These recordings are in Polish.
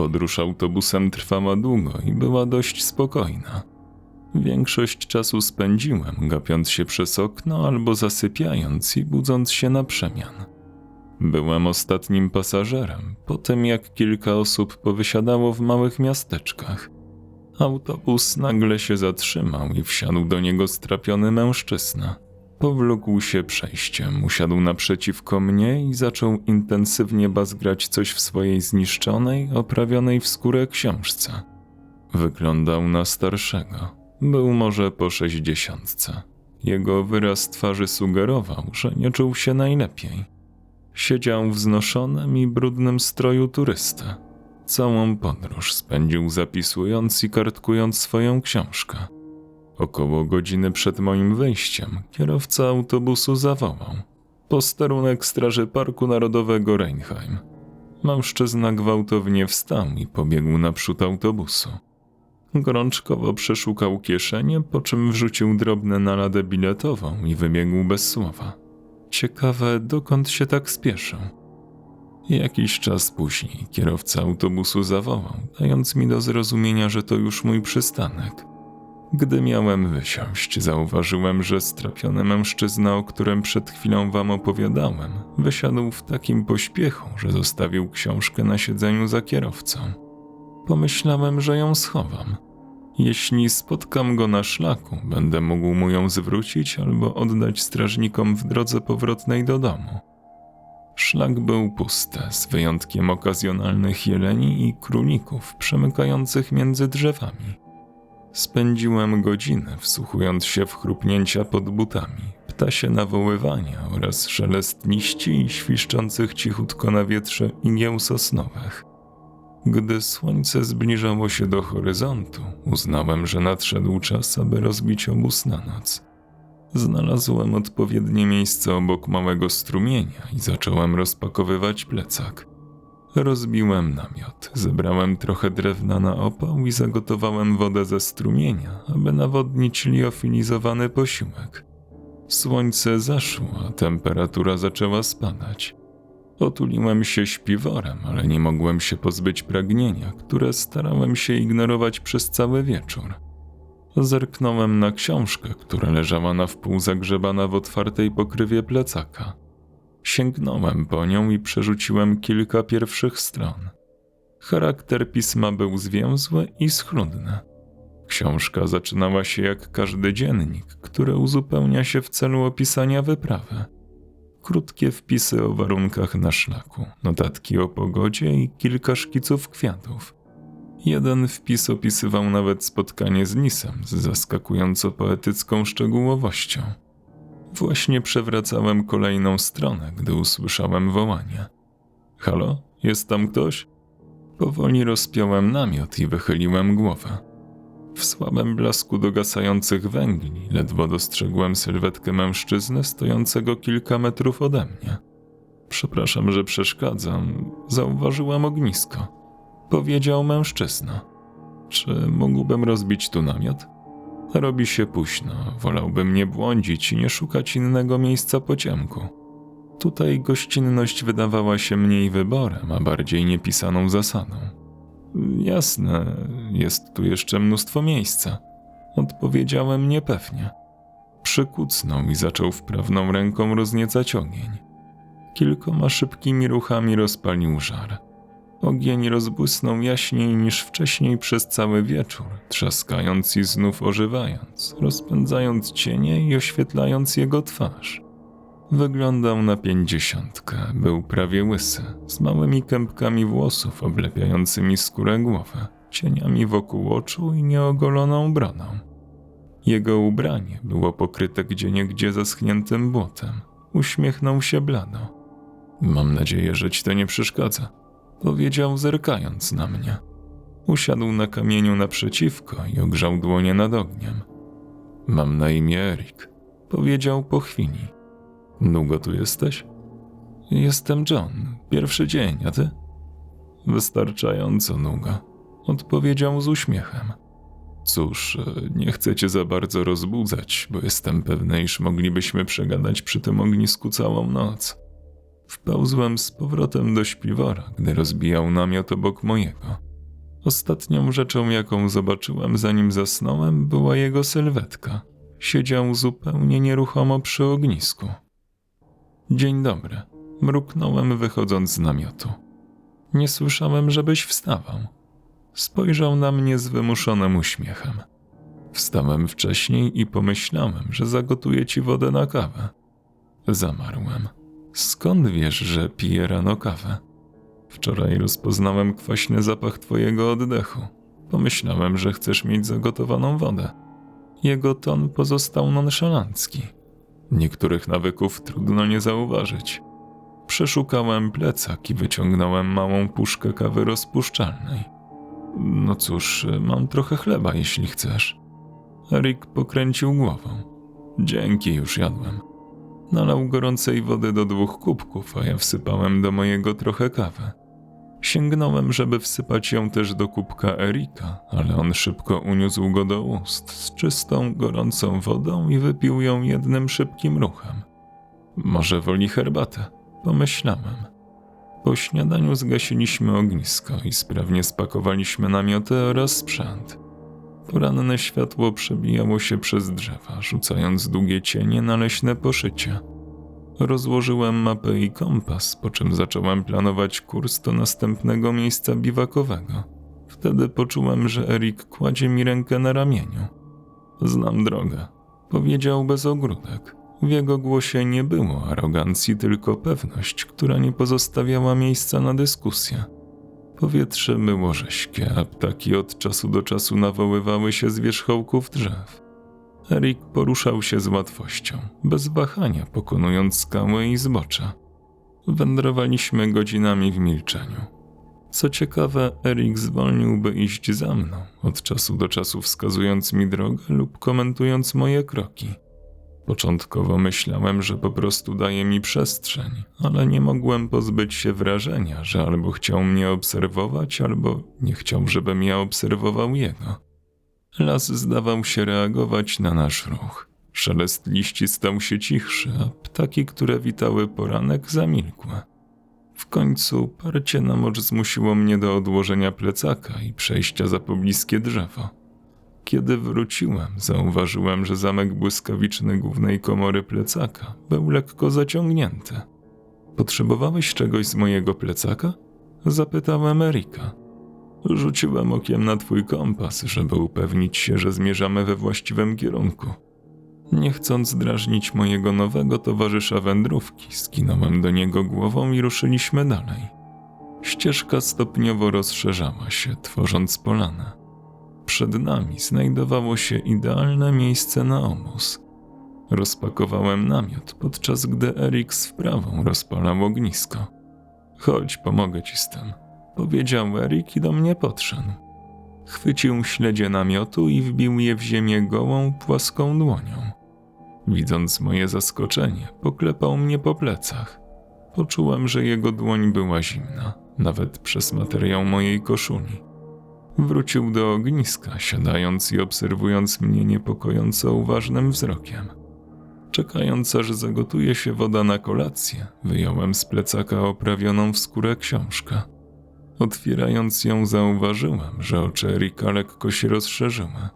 Podróż autobusem trwała długo i była dość spokojna. Większość czasu spędziłem gapiąc się przez okno albo zasypiając i budząc się na przemian. Byłem ostatnim pasażerem, po tym jak kilka osób powysiadało w małych miasteczkach. Autobus nagle się zatrzymał i wsiadł do niego strapiony mężczyzna. Powlókł się przejściem, usiadł naprzeciwko mnie i zaczął intensywnie bazgrać coś w swojej zniszczonej, oprawionej w skórę książce. Wyglądał na starszego. Był może po sześćdziesiątce. Jego wyraz twarzy sugerował, że nie czuł się najlepiej. Siedział w znoszonym i brudnym stroju turysty. Całą podróż spędził zapisując i kartkując swoją książkę. Około godziny przed moim wyjściem kierowca autobusu zawołał. Posterunek Straży Parku Narodowego Reinheim. Mężczyzna gwałtownie wstał i pobiegł naprzód autobusu. Gorączkowo przeszukał kieszenie, po czym wrzucił drobne naladę biletową i wybiegł bez słowa. Ciekawe, dokąd się tak spieszył. Jakiś czas później kierowca autobusu zawołał, dając mi do zrozumienia, że to już mój przystanek. Gdy miałem wysiąść, zauważyłem, że strapiony mężczyzna, o którym przed chwilą wam opowiadałem, wysiadł w takim pośpiechu, że zostawił książkę na siedzeniu za kierowcą. Pomyślałem, że ją schowam. Jeśli spotkam go na szlaku, będę mógł mu ją zwrócić albo oddać strażnikom w drodze powrotnej do domu. Szlak był pusty, z wyjątkiem okazjonalnych jeleni i królików przemykających między drzewami. Spędziłem godziny wsłuchując się w chrupnięcia pod butami, ptasie nawoływania oraz szelest liści i świszczących cichutko na wietrze igieł sosnowych. Gdy słońce zbliżało się do horyzontu, uznałem, że nadszedł czas, aby rozbić obóz na noc. Znalazłem odpowiednie miejsce obok małego strumienia i zacząłem rozpakowywać plecak. Rozbiłem namiot, zebrałem trochę drewna na opał i zagotowałem wodę ze strumienia, aby nawodnić liofilizowany posiłek. Słońce zaszło, a temperatura zaczęła spadać. Otuliłem się śpiworem, ale nie mogłem się pozbyć pragnienia, które starałem się ignorować przez cały wieczór. Zerknąłem na książkę, która leżała na wpół zagrzebana w otwartej pokrywie plecaka. Sięgnąłem po nią i przerzuciłem kilka pierwszych stron. Charakter pisma był zwięzły i schludny. Książka zaczynała się jak każdy dziennik, który uzupełnia się w celu opisania wyprawy. Krótkie wpisy o warunkach na szlaku, notatki o pogodzie i kilka szkiców kwiatów. Jeden wpis opisywał nawet spotkanie z Nisem z zaskakująco poetycką szczegółowością. Właśnie przewracałem kolejną stronę, gdy usłyszałem wołanie. Halo, jest tam ktoś? Powoli rozpiąłem namiot i wychyliłem głowę. W słabym blasku dogasających węgli ledwo dostrzegłem sylwetkę mężczyzny stojącego kilka metrów ode mnie. Przepraszam, że przeszkadzam. Zauważyłem ognisko. Powiedział mężczyzna. Czy mógłbym rozbić tu namiot? Robi się późno, wolałbym nie błądzić i nie szukać innego miejsca po ciemku. Tutaj gościnność wydawała się mniej wyborem, a bardziej niepisaną zasadą. Jasne, jest tu jeszcze mnóstwo miejsca. Odpowiedziałem niepewnie. Przykucnął i zaczął wprawną ręką rozniecać ogień. Kilkoma szybkimi ruchami rozpalił żar. Ogień rozbłysnął jaśniej niż wcześniej przez cały wieczór, trzaskając i znów ożywając, rozpędzając cienie i oświetlając jego twarz. Wyglądał na pięćdziesiątkę, był prawie łysy, z małymi kępkami włosów oblepiającymi skórę głowy, cieniami wokół oczu i nieogoloną brodą. Jego ubranie było pokryte gdzieniegdzie zaschniętym błotem. Uśmiechnął się blado. Mam nadzieję, że ci to nie przeszkadza, powiedział zerkając na mnie. Usiadł na kamieniu naprzeciwko i ogrzał dłonie nad ogniem. Mam na imię Erik, powiedział po chwili. Długo tu jesteś? Jestem John. Pierwszy dzień, a ty? Wystarczająco długo, odpowiedział z uśmiechem. Cóż, nie chcę cię za bardzo rozbudzać, bo jestem pewny, iż moglibyśmy przegadać przy tym ognisku całą noc. Wpełzłem z powrotem do śpiwora, gdy rozbijał namiot obok mojego. Ostatnią rzeczą, jaką zobaczyłem zanim zasnąłem, była jego sylwetka. Siedział zupełnie nieruchomo przy ognisku. Dzień dobry. Mruknąłem wychodząc z namiotu. Nie słyszałem, żebyś wstawał. Spojrzał na mnie z wymuszonym uśmiechem. Wstałem wcześniej i pomyślałem, że zagotuję ci wodę na kawę. Zamarłem. Skąd wiesz, że piję rano kawę? Wczoraj rozpoznałem kwaśny zapach twojego oddechu. Pomyślałem, że chcesz mieć zagotowaną wodę. Jego ton pozostał nonszalancki. Niektórych nawyków trudno nie zauważyć. Przeszukałem plecak i wyciągnąłem małą puszkę kawy rozpuszczalnej. No cóż, mam trochę chleba, jeśli chcesz. Erik pokręcił głową. Dzięki, już jadłem. Nalał gorącej wody do dwóch kubków, a ja wsypałem do mojego trochę kawy. Sięgnąłem, żeby wsypać ją też do kubka Erika, ale on szybko uniósł go do ust z czystą, gorącą wodą i wypił ją jednym szybkim ruchem. Może woli herbatę? Pomyślałem. Po śniadaniu zgasiliśmy ognisko i sprawnie spakowaliśmy namioty oraz sprzęt. Poranne światło przebijało się przez drzewa, rzucając długie cienie na leśne poszycie. Rozłożyłem mapę i kompas, po czym zacząłem planować kurs do następnego miejsca biwakowego. Wtedy poczułem, że Erik kładzie mi rękę na ramieniu. Znam drogę, powiedział bez ogródek. W jego głosie nie było arogancji, tylko pewność, która nie pozostawiała miejsca na dyskusję. Powietrze było rześkie, a ptaki od czasu do czasu nawoływały się z wierzchołków drzew. Erik poruszał się z łatwością, bez wahania pokonując skały i zbocza. Wędrowaliśmy godzinami w milczeniu. Co ciekawe, Erik zwolniłby iść za mną, od czasu do czasu wskazując mi drogę lub komentując moje kroki. Początkowo myślałem, że po prostu daje mi przestrzeń, ale nie mogłem pozbyć się wrażenia, że albo chciał mnie obserwować, albo nie chciał, żebym ja obserwował jego. Las zdawał się reagować na nasz ruch. Szelest liści stał się cichszy, a ptaki, które witały poranek, zamilkły. W końcu parcie na mocz zmusiło mnie do odłożenia plecaka i przejścia za pobliskie drzewo. Kiedy wróciłem, zauważyłem, że zamek błyskawiczny głównej komory plecaka był lekko zaciągnięty. Potrzebowałeś czegoś z mojego plecaka? Zapytałem Erika. Rzuciłem okiem na twój kompas, żeby upewnić się, że zmierzamy we właściwym kierunku. Nie chcąc drażnić mojego nowego towarzysza wędrówki, skinąłem do niego głową i ruszyliśmy dalej. Ścieżka stopniowo rozszerzała się, tworząc polanę. Przed nami znajdowało się idealne miejsce na obóz. Rozpakowałem namiot, podczas gdy Erik z wprawą rozpalał ognisko. Chodź, pomogę ci z tym powiedział Erik i do mnie podszedł. Chwycił śledzie namiotu i wbił je w ziemię gołą, płaską dłonią. Widząc moje zaskoczenie, poklepał mnie po plecach. Poczułem, że jego dłoń była zimna, nawet przez materiał mojej koszuli. Wrócił do ogniska, siadając i obserwując mnie niepokojąco uważnym wzrokiem. Czekając aż zagotuje się woda na kolację, wyjąłem z plecaka oprawioną w skórę książkę. Otwierając ją, zauważyłem, że oczy Erika lekko się rozszerzyły.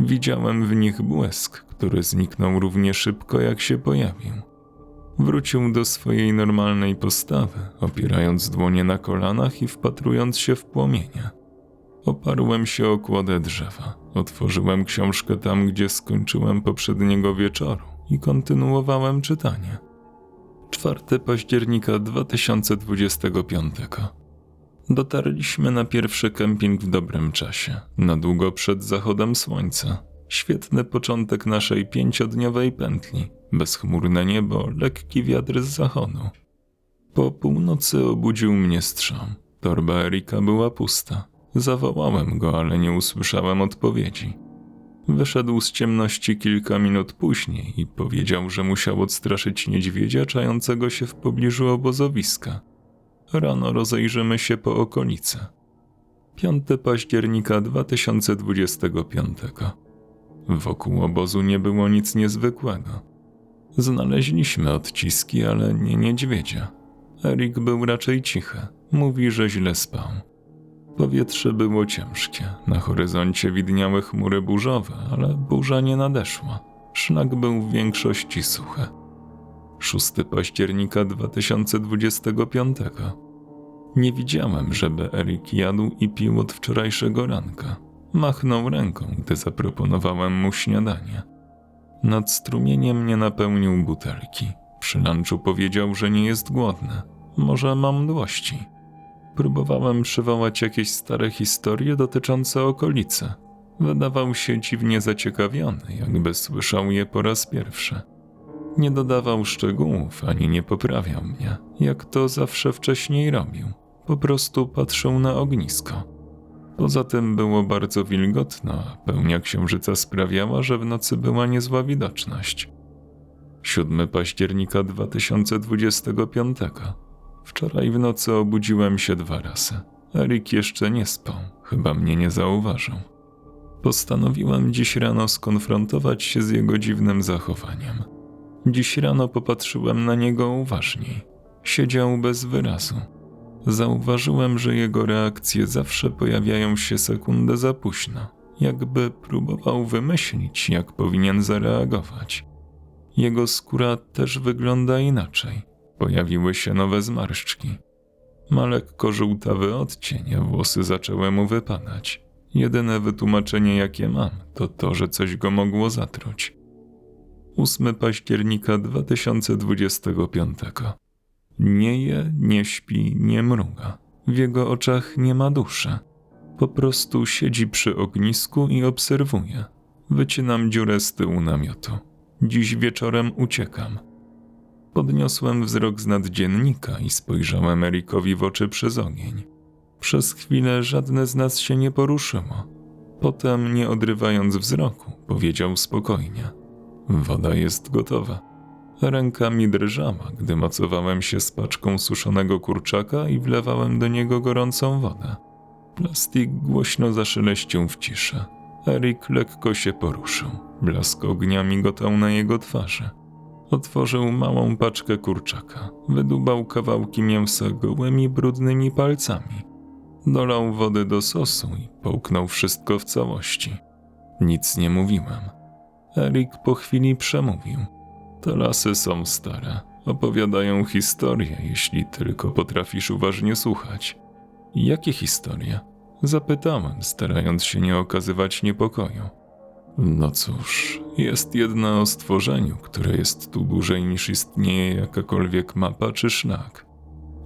Widziałem w nich błysk, który zniknął równie szybko, jak się pojawił. Wrócił do swojej normalnej postawy, opierając dłonie na kolanach i wpatrując się w płomienie. Oparłem się o kłodę drzewa, otworzyłem książkę tam, gdzie skończyłem poprzedniego wieczoru i kontynuowałem czytanie. 4 października 2025 Dotarliśmy na pierwszy kemping w dobrym czasie, na długo przed zachodem słońca. Świetny początek naszej pięciodniowej pętli. Bezchmurne niebo, lekki wiatr z zachodu. Po północy obudził mnie strzał. Torba Erika była pusta. Zawołałem go, ale nie usłyszałem odpowiedzi. Wyszedł z ciemności kilka minut później i powiedział, że musiał odstraszyć niedźwiedzia czającego się w pobliżu obozowiska. Rano rozejrzymy się po okolicy. 5 października 2025. Wokół obozu nie było nic niezwykłego. Znaleźliśmy odciski, ale nie niedźwiedzia. Erik był raczej cichy. Mówi, że źle spał. Powietrze było ciężkie, na horyzoncie widniały chmury burzowe, ale burza nie nadeszła. Szlak był w większości suchy. 6 października 2025. Nie widziałem, żeby Erik jadł i pił od wczorajszego ranka. Machnął ręką, gdy zaproponowałem mu śniadanie. Nad strumieniem nie napełnił butelki. Przy lunchu powiedział, że nie jest głodny. Może mam mdłości. Próbowałem przywołać jakieś stare historie dotyczące okolicy. Wydawał się dziwnie zaciekawiony, jakby słyszał je po raz pierwszy. Nie dodawał szczegółów ani nie poprawiał mnie, jak to zawsze wcześniej robił. Po prostu patrzył na ognisko. Poza tym było bardzo wilgotno, a pełnia księżyca sprawiała, że w nocy była niezła widoczność. 7 października 2025. Wczoraj w nocy obudziłem się dwa razy. Erik jeszcze nie spał, chyba mnie nie zauważył. Postanowiłem dziś rano skonfrontować się z jego dziwnym zachowaniem. Dziś rano popatrzyłem na niego uważniej. Siedział bez wyrazu. Zauważyłem, że jego reakcje zawsze pojawiają się sekundę za późno, jakby próbował wymyślić, jak powinien zareagować. Jego skóra też wygląda inaczej. Pojawiły się nowe zmarszczki. Ma lekko żółtawy odcień, włosy zaczęły mu wypadać. Jedyne wytłumaczenie, jakie mam, to to, że coś go mogło zatruć. 8 października 2025. Nie je, nie śpi, nie mruga. W jego oczach nie ma duszy. Po prostu siedzi przy ognisku i obserwuje. Wycinam dziurę z tyłu namiotu. Dziś wieczorem uciekam. Podniosłem wzrok z naddziennika i spojrzałem Erikowi w oczy przez ogień. Przez chwilę żadne z nas się nie poruszyło. Potem, nie odrywając wzroku, powiedział spokojnie: Woda jest gotowa. Ręka mi drżała, gdy macowałem się z paczką suszonego kurczaka i wlewałem do niego gorącą wodę. Plastik głośno zaszeleścił w ciszy. Erik lekko się poruszył. Blask ognia migotał na jego twarzy. Otworzył małą paczkę kurczaka. Wydubał kawałki mięsa gołymi, brudnymi palcami. Dolał wody do sosu i połknął wszystko w całości. Nic nie mówiłem. Erik po chwili przemówił. Te lasy są stare. Opowiadają historie, jeśli tylko potrafisz uważnie słuchać. Jakie historie? Zapytałem, starając się nie okazywać niepokoju. No cóż, jest jedna o stworzeniu, które jest tu dłużej niż istnieje jakakolwiek mapa czy szlak.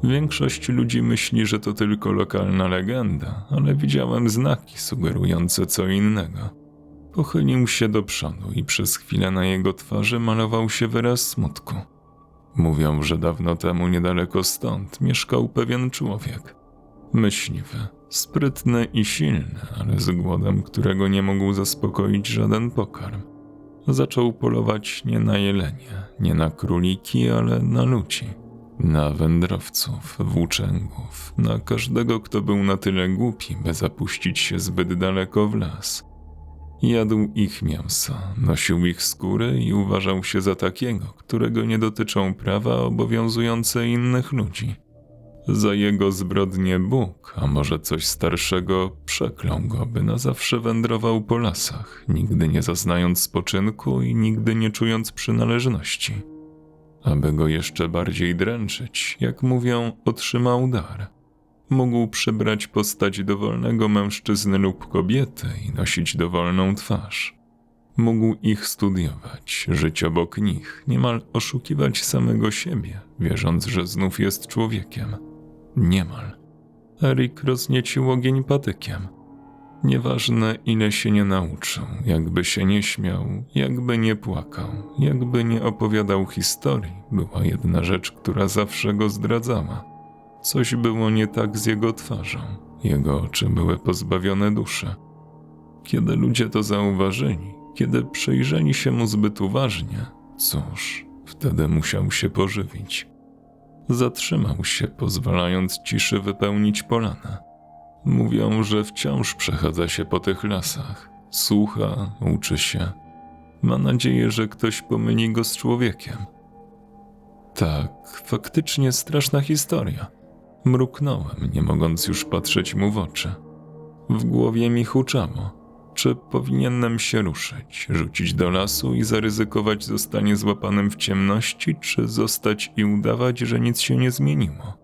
Większość ludzi myśli, że to tylko lokalna legenda, ale widziałem znaki sugerujące co innego. Pochylił się do przodu i przez chwilę na jego twarzy malował się wyraz smutku. Mówią, że dawno temu niedaleko stąd mieszkał pewien człowiek. Myśliwy, sprytny i silny, ale z głodem, którego nie mógł zaspokoić żaden pokarm. Zaczął polować nie na jelenie, nie na króliki, ale na ludzi. Na wędrowców, włóczęgów, na każdego, kto był na tyle głupi, by zapuścić się zbyt daleko w las. Jadł ich mięso, nosił ich skóry i uważał się za takiego, którego nie dotyczą prawa obowiązujące innych ludzi. Za jego zbrodnie Bóg, a może coś starszego, przeklął go, by na zawsze wędrował po lasach, nigdy nie zaznając spoczynku i nigdy nie czując przynależności. Aby go jeszcze bardziej dręczyć, jak mówią, otrzymał dar. Mógł przybrać postać dowolnego mężczyzny lub kobiety i nosić dowolną twarz. Mógł ich studiować, żyć obok nich, niemal oszukiwać samego siebie, wierząc, że znów jest człowiekiem. Niemal. Erik rozniecił ogień patykiem. Nieważne ile się nie nauczył, jakby się nie śmiał, jakby nie płakał, jakby nie opowiadał historii, była jedna rzecz, która zawsze go zdradzała. Coś było nie tak z jego twarzą, jego oczy były pozbawione duszy. Kiedy ludzie to zauważyli, kiedy przyjrzeli się mu zbyt uważnie, cóż, wtedy musiał się pożywić. Zatrzymał się, pozwalając ciszy wypełnić polanę. Mówią, że wciąż przechadza się po tych lasach. Słucha, uczy się. Ma nadzieję, że ktoś pomyli go z człowiekiem. Tak, faktycznie straszna historia. Mruknąłem, nie mogąc już patrzeć mu w oczy. W głowie mi huczało. Czy powinienem się ruszyć, rzucić do lasu i zaryzykować zostanie złapanym w ciemności, czy zostać i udawać, że nic się nie zmieniło?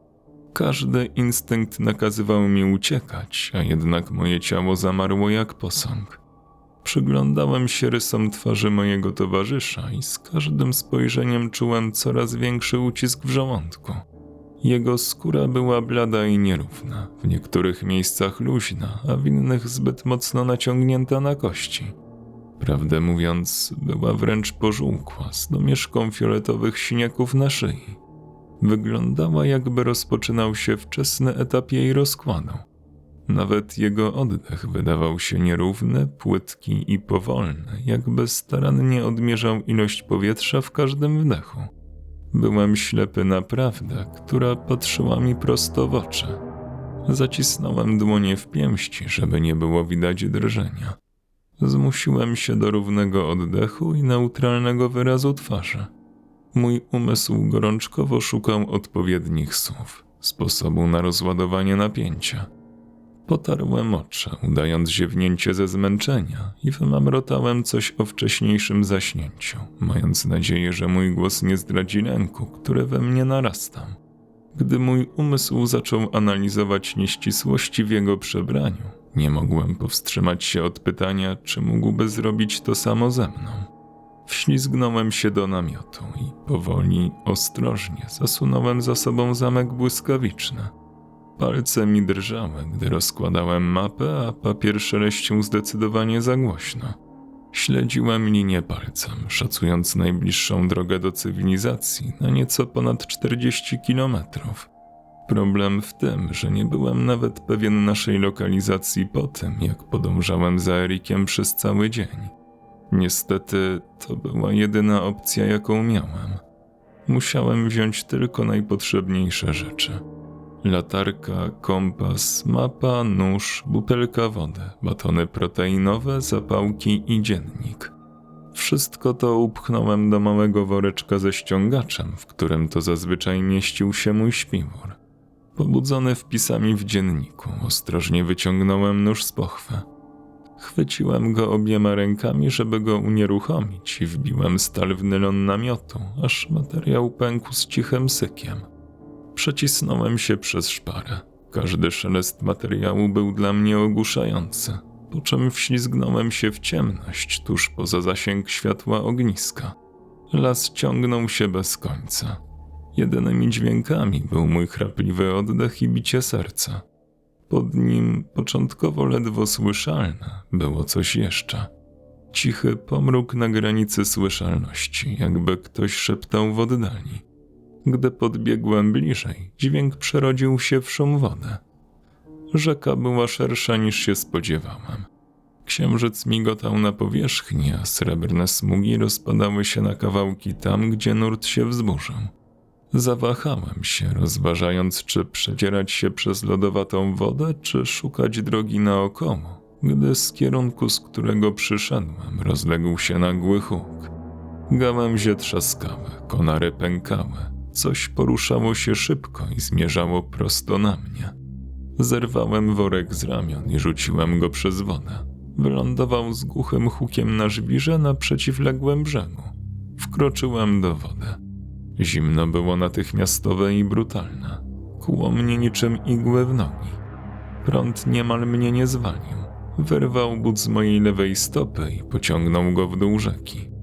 Każdy instynkt nakazywał mi uciekać, a jednak moje ciało zamarło jak posąg. Przyglądałem się rysom twarzy mojego towarzysza i z każdym spojrzeniem czułem coraz większy ucisk w żołądku. Jego skóra była blada i nierówna, w niektórych miejscach luźna, a w innych zbyt mocno naciągnięta na kości. Prawdę mówiąc, była wręcz pożółkła, z domieszką fioletowych siniaków na szyi. Wyglądała jakby rozpoczynał się wczesny etap jej rozkładu. Nawet jego oddech wydawał się nierówny, płytki i powolny, jakby starannie odmierzał ilość powietrza w każdym wdechu. Byłem ślepy na prawdę, która patrzyła mi prosto w oczy. Zacisnąłem dłonie w pięści, żeby nie było widać drżenia. Zmusiłem się do równego oddechu i neutralnego wyrazu twarzy. Mój umysł gorączkowo szukał odpowiednich słów, sposobu na rozładowanie napięcia. Potarłem oczy, udając ziewnięcie ze zmęczenia i wymamrotałem coś o wcześniejszym zaśnięciu, mając nadzieję, że mój głos nie zdradzi lęku, który we mnie narastał. Gdy mój umysł zaczął analizować nieścisłości w jego przebraniu, nie mogłem powstrzymać się od pytania, czy mógłby zrobić to samo ze mną. Wślizgnąłem się do namiotu i powoli, ostrożnie zasunąłem za sobą zamek błyskawiczny – Palce mi drżały, gdy rozkładałem mapę, a papier szeleścił zdecydowanie za głośno. Śledziłem linię palcem, szacując najbliższą drogę do cywilizacji na nieco ponad 40 kilometrów. Problem w tym, że nie byłem nawet pewien naszej lokalizacji po tym, jak podążałem za Erikiem przez cały dzień. Niestety, to była jedyna opcja, jaką miałem. Musiałem wziąć tylko najpotrzebniejsze rzeczy latarka, kompas, mapa, nóż, butelka wody, batony proteinowe, zapałki i dziennik. Wszystko to upchnąłem do małego woreczka ze ściągaczem, w którym to zazwyczaj mieścił się mój śpiwór. Pobudzony wpisami w dzienniku, ostrożnie wyciągnąłem nóż z pochwy. Chwyciłem go obiema rękami, żeby go unieruchomić i wbiłem stal w nylon namiotu, aż materiał pękł z cichym sykiem. Przecisnąłem się przez szparę. Każdy szelest materiału był dla mnie ogłuszający, po czym wślizgnąłem się w ciemność tuż poza zasięg światła ogniska. Las ciągnął się bez końca. Jedynymi dźwiękami był mój chrapliwy oddech i bicie serca. Pod nim, początkowo ledwo słyszalne, było coś jeszcze. Cichy pomruk na granicy słyszalności, jakby ktoś szeptał w oddali. Gdy podbiegłem bliżej, dźwięk przerodził się w szum wody. Rzeka była szersza niż się spodziewałem. Księżyc migotał na powierzchni, a srebrne smugi rozpadały się na kawałki tam, gdzie nurt się wzburzył. Zawahałem się, rozważając, czy przedzierać się przez lodowatą wodę, czy szukać drogi naokoło, gdy z kierunku, z którego przyszedłem, rozległ się nagły huk. Gałęzie trzaskały, konary pękały, Coś poruszało się szybko i zmierzało prosto na mnie. Zerwałem worek z ramion i rzuciłem go przez wodę. Wylądował z głuchym hukiem na żwirze na przeciwległym brzegu. Wkroczyłem do wody. Zimno było natychmiastowe i brutalne. Kło mnie niczym igłę w nogi. Prąd niemal mnie nie zwalił. Wyrwał but z mojej lewej stopy i pociągnął go w dół rzeki.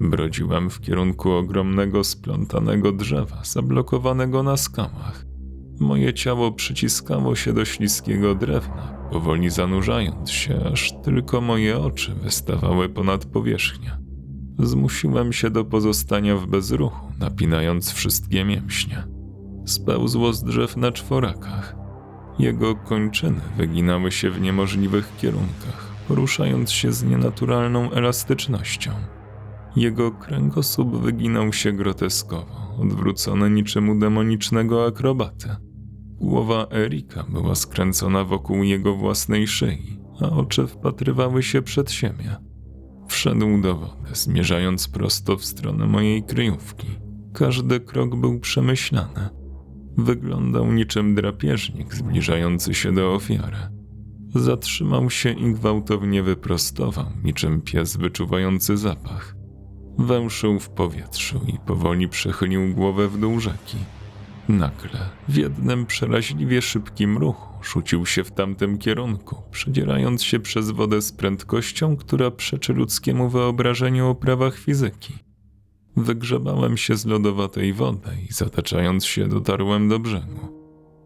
Brodziłem w kierunku ogromnego splątanego drzewa, zablokowanego na skałach. Moje ciało przyciskało się do śliskiego drewna, powoli zanurzając się, aż tylko moje oczy wystawały ponad powierzchnię. Zmusiłem się do pozostania w bezruchu, napinając wszystkie mięśnie. Spełzło z drzew na czworakach. Jego kończyny wyginały się w niemożliwych kierunkach, poruszając się z nienaturalną elastycznością. Jego kręgosłup wyginał się groteskowo, odwrócony niczym u demonicznego akrobaty. Głowa Erika była skręcona wokół jego własnej szyi, a oczy wpatrywały się przed siebie. Wszedł do wody, zmierzając prosto w stronę mojej kryjówki. Każdy krok był przemyślany. Wyglądał niczym drapieżnik zbliżający się do ofiary. Zatrzymał się i gwałtownie wyprostował, niczym pies wyczuwający zapach. Węszył w powietrzu i powoli przechylił głowę w dół rzeki. Nagle, w jednym przeraźliwie szybkim ruchu, rzucił się w tamtym kierunku, przedzierając się przez wodę z prędkością, która przeczy ludzkiemu wyobrażeniu o prawach fizyki. Wygrzebałem się z lodowatej wody i zataczając się dotarłem do brzegu.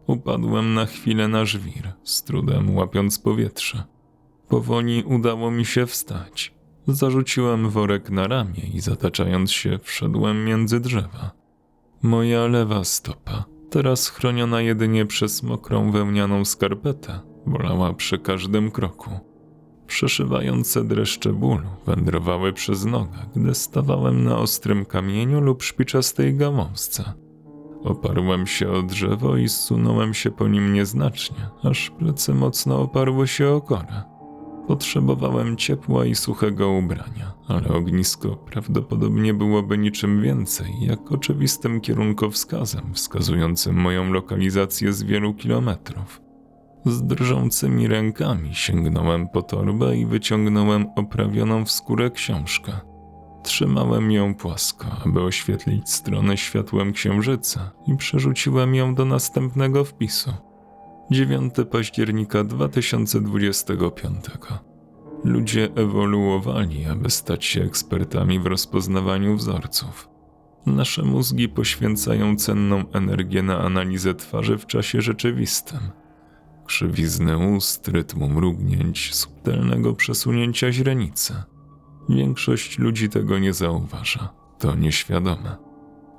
Upadłem na chwilę na żwir, z trudem łapiąc powietrze. Powoli udało mi się wstać. Zarzuciłem worek na ramię i zataczając się wszedłem między drzewa. Moja lewa stopa, teraz chroniona jedynie przez mokrą wełnianą skarpetę, bolała przy każdym kroku. Przeszywające dreszcze bólu wędrowały przez nogę, gdy stawałem na ostrym kamieniu lub szpiczastej gałązce. Oparłem się o drzewo i zsunąłem się po nim nieznacznie, aż plecy mocno oparły się o korę. Potrzebowałem ciepła i suchego ubrania, ale ognisko prawdopodobnie byłoby niczym więcej, jak oczywistym kierunkowskazem wskazującym moją lokalizację z wielu kilometrów. Z drżącymi rękami sięgnąłem po torbę i wyciągnąłem oprawioną w skórę książkę. Trzymałem ją płasko, aby oświetlić stronę światłem księżyca i przerzuciłem ją do następnego wpisu. 9 października 2025. Ludzie ewoluowali, aby stać się ekspertami w rozpoznawaniu wzorców. Nasze mózgi poświęcają cenną energię na analizę twarzy w czasie rzeczywistym. Krzywizny ust, rytmu mrugnięć, subtelnego przesunięcia źrenicy. Większość ludzi tego nie zauważa. To nieświadome.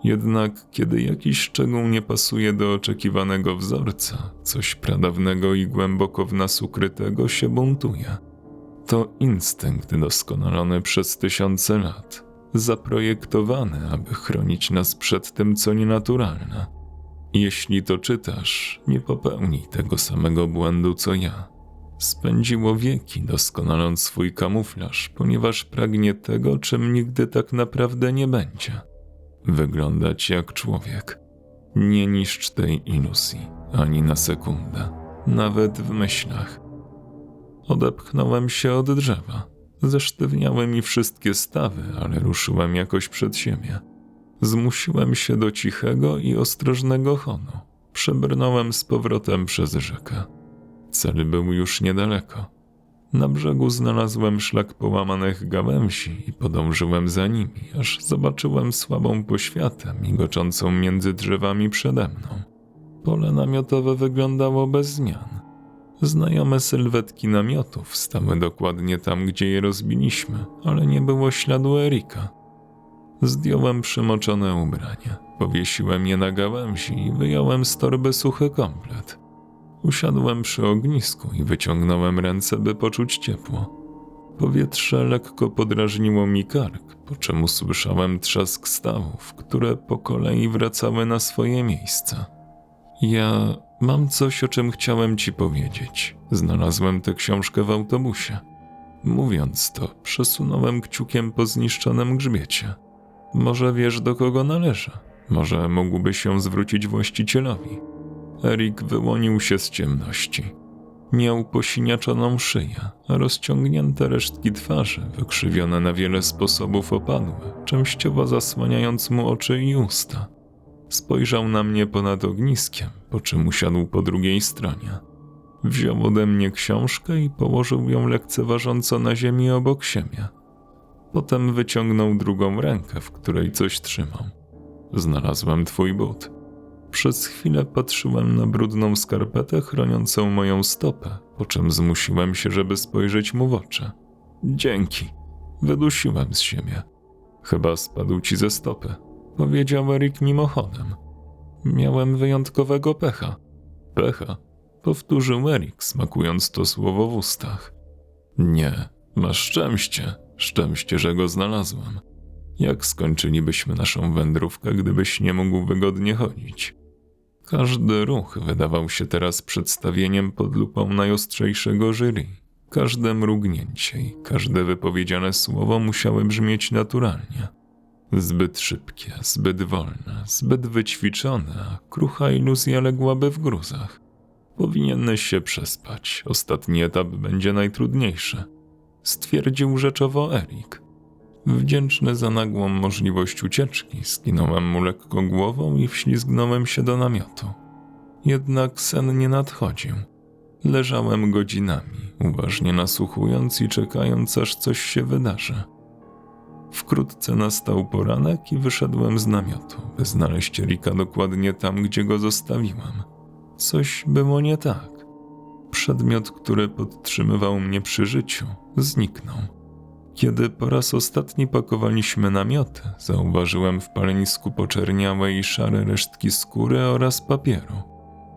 Jednak kiedy jakiś szczegół nie pasuje do oczekiwanego wzorca, coś pradawnego i głęboko w nas ukrytego się buntuje. To instynkt doskonalony przez tysiące lat, zaprojektowany, aby chronić nas przed tym, co nienaturalne. Jeśli to czytasz, nie popełnij tego samego błędu co ja. Spędziło wieki doskonaląc swój kamuflaż, ponieważ pragnie tego, czym nigdy tak naprawdę nie będzie wyglądać jak człowiek. Nie niszcz tej iluzji ani na sekundę, nawet w myślach. Odepchnąłem się od drzewa. Zesztywniały mi wszystkie stawy, ale ruszyłem jakoś przed siebie. Zmusiłem się do cichego i ostrożnego honu. Przebrnąłem z powrotem przez rzekę. Cel był już niedaleko. Na brzegu znalazłem szlak połamanych gałęzi i podążyłem za nimi, aż zobaczyłem słabą poświatę migoczącą między drzewami przede mną. Pole namiotowe wyglądało bez zmian. Znajome sylwetki namiotów stały dokładnie tam, gdzie je rozbiliśmy, ale nie było śladu Erika. Zdjąłem przymoczone ubranie, powiesiłem je na gałęzi i wyjąłem z torby suchy komplet – Usiadłem przy ognisku i wyciągnąłem ręce, by poczuć ciepło. Powietrze lekko podrażniło mi kark, po czym usłyszałem trzask stawów, które po kolei wracały na swoje miejsca. Ja mam coś, o czym chciałem ci powiedzieć. Znalazłem tę książkę w autobusie. Mówiąc to, przesunąłem kciukiem po zniszczonym grzbiecie. Może wiesz, do kogo należy? Może mógłbyś ją zwrócić właścicielowi? Erik wyłonił się z ciemności. Miał posiniaczoną szyję, a rozciągnięte resztki twarzy, wykrzywione na wiele sposobów opadły, częściowo zasłaniając mu oczy i usta. Spojrzał na mnie ponad ogniskiem, po czym usiadł po drugiej stronie. Wziął ode mnie książkę i położył ją lekceważąco na ziemi obok siebie. Potem wyciągnął drugą rękę, w której coś trzymał. Znalazłem twój but. Przez chwilę patrzyłem na brudną skarpetę chroniącą moją stopę, po czym zmusiłem się, żeby spojrzeć mu w oczy. Dzięki. Wydusiłem z siebie. Chyba spadł ci ze stopy, powiedział Erik mimochodem. Miałem wyjątkowego pecha. Pecha? Powtórzył Erik, smakując to słowo w ustach. Nie, masz szczęście. Szczęście, że go znalazłem. Jak skończylibyśmy naszą wędrówkę, gdybyś nie mógł wygodnie chodzić? Każdy ruch wydawał się teraz przedstawieniem pod lupą najostrzejszego jury. Każde mrugnięcie i każde wypowiedziane słowo musiały brzmieć naturalnie. Zbyt szybkie, zbyt wolne, zbyt wyćwiczone, a krucha iluzja ległaby w gruzach. Powinieneś się przespać, ostatni etap będzie najtrudniejszy. Stwierdził rzeczowo Erik. Wdzięczny za nagłą możliwość ucieczki, skinąłem mu lekko głową i wślizgnąłem się do namiotu. Jednak sen nie nadchodził. Leżałem godzinami, uważnie nasłuchując i czekając, aż coś się wydarzy. Wkrótce nastał poranek i wyszedłem z namiotu, by znaleźć Rika dokładnie tam, gdzie go zostawiłem. Coś było nie tak. Przedmiot, który podtrzymywał mnie przy życiu, zniknął. Kiedy po raz ostatni pakowaliśmy namioty, zauważyłem w palenisku poczerniałe i szare resztki skóry oraz papieru.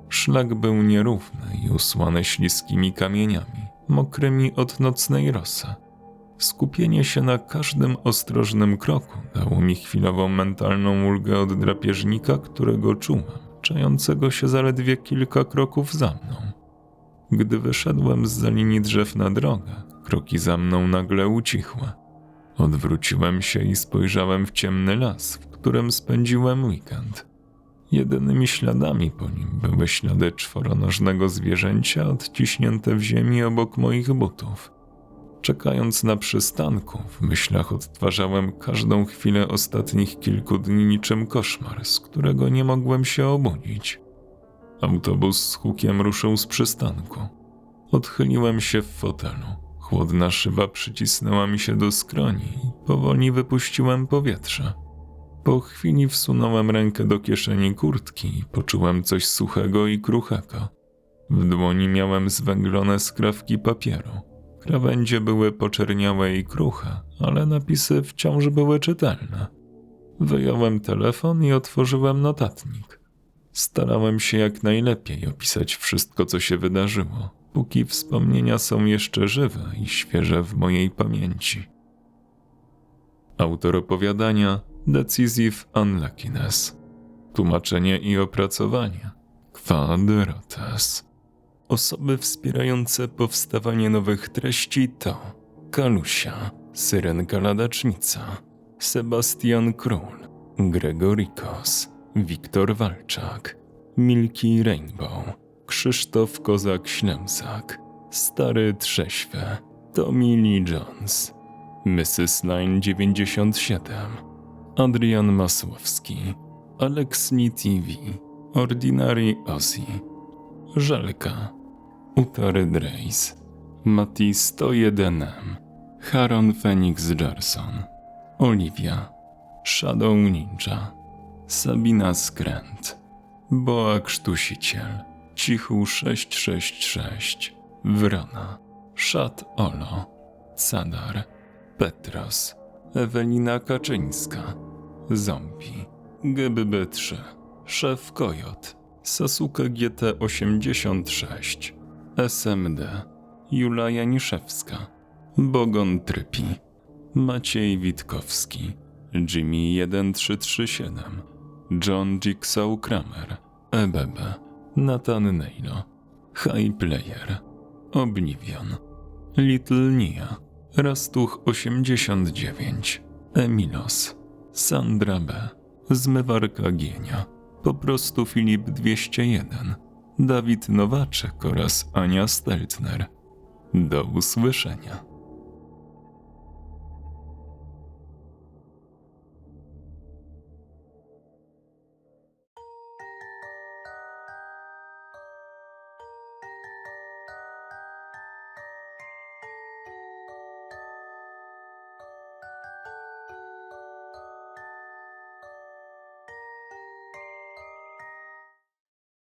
Szlak był nierówny i usłany śliskimi kamieniami, mokrymi od nocnej rosy. Skupienie się na każdym ostrożnym kroku dało mi chwilową mentalną ulgę od drapieżnika, którego czułem, czającego się zaledwie kilka kroków za mną. Gdy wyszedłem z linii drzew na drogę, kroki za mną nagle ucichły. Odwróciłem się i spojrzałem w ciemny las, w którym spędziłem weekend. Jedynymi śladami po nim były ślady czworonożnego zwierzęcia odciśnięte w ziemi obok moich butów. Czekając na przystanku, w myślach odtwarzałem każdą chwilę ostatnich kilku dni niczym koszmar, z którego nie mogłem się obudzić. Autobus z hukiem ruszył z przystanku. Odchyliłem się w fotelu. Chłodna szyba przycisnęła mi się do skroni i powoli wypuściłem powietrze. Po chwili wsunąłem rękę do kieszeni kurtki i poczułem coś suchego i kruchego. W dłoni miałem zwęglone skrawki papieru. Krawędzie były poczerniałe i kruche, ale napisy wciąż były czytelne. Wyjąłem telefon i otworzyłem notatnik. Starałem się jak najlepiej opisać wszystko, co się wydarzyło, póki wspomnienia są jeszcze żywe i świeże w mojej pamięci. Autor opowiadania Decisive Unluckiness. Tłumaczenie i opracowanie Quadrotes. Osoby wspierające powstawanie nowych treści to Kalusia, Syrenka Ladacznica, Sebastian Król, Gregorikos, Wiktor Walczak, Milki Rainbow, Krzysztof Kozak-Ślemsak, Stary Trześwe, Tommy Lee Jones, Mrs. Line 97, Adrian Masłowski, Alexni TV, Ordinary Ozzy, Żelka, Utary Drace, Mati 101M, Haron Phoenix Jarson, Olivia, Shadow Ninja, Sabina Skręt, Boa Krztusiciel, Cichu 666, Wrona, Szat Olo, Cadar, Petros, Ewelina Kaczyńska, Zombie, GBB3, Szef Kojot, Sasuke GT86, SMD, Jula Janiszewska, Bogon Trypi, Maciej Witkowski, Jimmy 1337, John Jigsaw Kramer, EBB, Nathan Neilo, High Player, Oblivion, Little Nia, Rastuch 89, Emilos, Sandra B, Zmywarka Gienia, po prostu Filip 201, Dawid Nowaczek oraz Ania Steltner. Do usłyszenia.